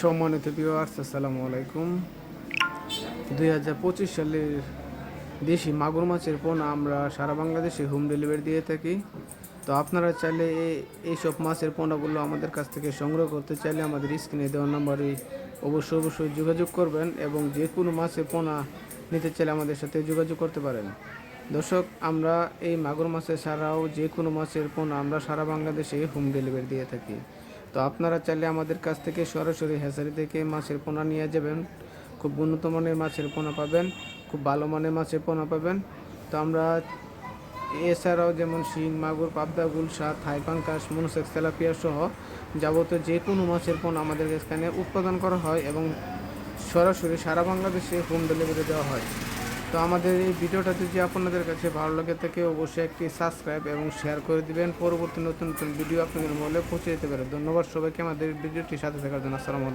সম্মানিত ভিউয়ার্স আসসালামু আলাইকুম। দুই হাজার পঁচিশ সালের দেশি মাগুর মাছের পোনা আমরা সারা বাংলাদেশে হোম ডেলিভারি দিয়ে থাকি। তো আপনারা চাইলে এই এইসব মাছের পোনাগুলো আমাদের কাছ থেকে সংগ্রহ করতে চাইলে আমাদের স্ক্রিনে দেওয়ার নাম্বারে অবশ্যই অবশ্যই যোগাযোগ করবেন এবং যে কোনো মাছের পোনা নিতে চাইলে আমাদের সাথে যোগাযোগ করতে পারেন। দর্শক, আমরা এই মাগুর মাছের ছাড়াও যে কোনো মাছের পোনা আমরা সারা বাংলাদেশে হোম ডেলিভারি দিয়ে থাকি। তো আপনারা চাইলে আমাদের কাছ থেকে সরাসরি হ্যাচারি থেকে মাছের পোনা নিয়ে যাবেন। খুব উন্নত মানের মাছের পোনা পাবেন, খুব ভালো মানের মাছের পোনা পাবেন। তো আমরা এছাড়াও যেমন শিং, মাগুর, পাবদা গুলশা থাই পাঙ্কাশ, মনুসেক্স, তেলাপিয়া সহ যাবতীয় যে কোনো মাছের পোনা আমাদের এখানে উৎপাদন করা হয় এবং সরাসরি সারা বাংলাদেশে হোম ডেলিভারি দেওয়া হয়। তো আমাদের এই ভিডিওটা যদি আপনাদের কাছে ভালো লাগে থাকে অবশ্যই একটি সাবস্ক্রাইব এবং শেয়ার করে দিবেন। পরবর্তী নতুন নতুন ভিডিও আপনাদের মহলে পৌঁছে যেতে পারে ধন্যবাদ সবাইকে আমাদের ভিডিওটির সাথে থাকার জন্য। আসসালামু